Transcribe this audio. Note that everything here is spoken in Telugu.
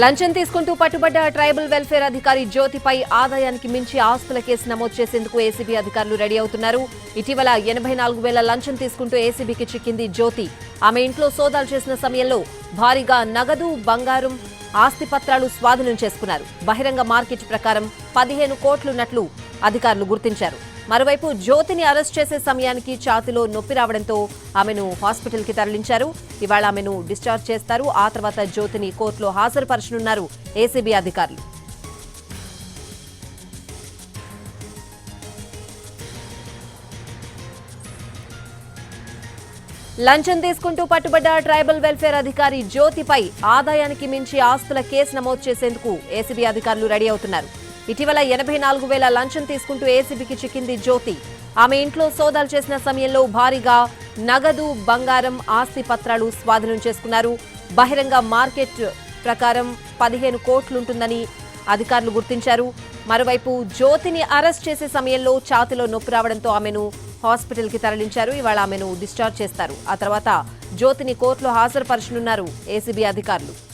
లంచం తీసుకుంటూ పట్టుబడ్డ ట్రైబల్ వెల్ఫేర్ అధికారి జ్యోతిపై ఆదాయానికి మించి ఆస్తుల కేసు నమోదు చేసేందుకు ఏసీబీ అధికారులు రెడీ అవుతున్నారు. ఇటీవల ఎనభై నాలుగు వేల లంచం తీసుకుంటూ ఏసీబీకి చిక్కింది జ్యోతి. ఆమె ఇంట్లో సోదాలు చేసిన సమయంలో భారీగా నగదు బంగారం ఆస్తి పత్రాలు స్వాధీనం చేసుకున్నారు. బహిరంగ మార్కెట్ ప్రకారం పదిహేను కోట్లున్నట్లు అధికారులు గుర్తించారు. మరోవైపు జ్యోతిని అరెస్ట్ చేసే సమయానికి ఛాతిలో నొప్పి రావడంతో ఆమెను హాస్పిటల్కి తరలించారు. ఇవాళ ఆమెను డిశ్చార్జ్ చేస్తారు. ఆ తర్వాత జ్యోతిని కోర్టులో హాజరుపరచనున్నారు ఏసీబీ అధికారులు. లంచం తీసుకుంటూ పట్టుబడ్డ ట్రైబల్ వెల్ఫేర్ అధికారి జ్యోతిపై ఆదాయానికి మించి ఆస్తుల కేసు నమోదు చేసేందుకు ఏసీబీ అధికారులు రెడీ అవుతున్నారు. ఇటీవల ఎనభై నాలుగు వేల లంచం తీసుకుంటూ ఏసీబీకి చిక్కింది జ్యోతి. ఆమె ఇంట్లో సోదాలు చేసిన సమయంలో భారీగా నగదు బంగారం ఆస్తి పత్రాలు స్వాధీనం చేసుకున్నారు. బహిరంగ మార్కెట్ ప్రకారం పదిహేను కోట్లుంటుందని అధికారులు గుర్తించారు. మరోవైపు జ్యోతిని అరెస్ట్ చేసే సమయంలో ఛాతిలో నొప్పి రావడంతో ఆమెను హాస్పిటల్కి తరలించారు. ఇవాళ ఆమెను డిశ్చార్జ్ చేస్తారు. ఆ తర్వాత జ్యోతిని కోర్టులో హాజరుపరచనున్నారు ఏసీబీ అధికారులు.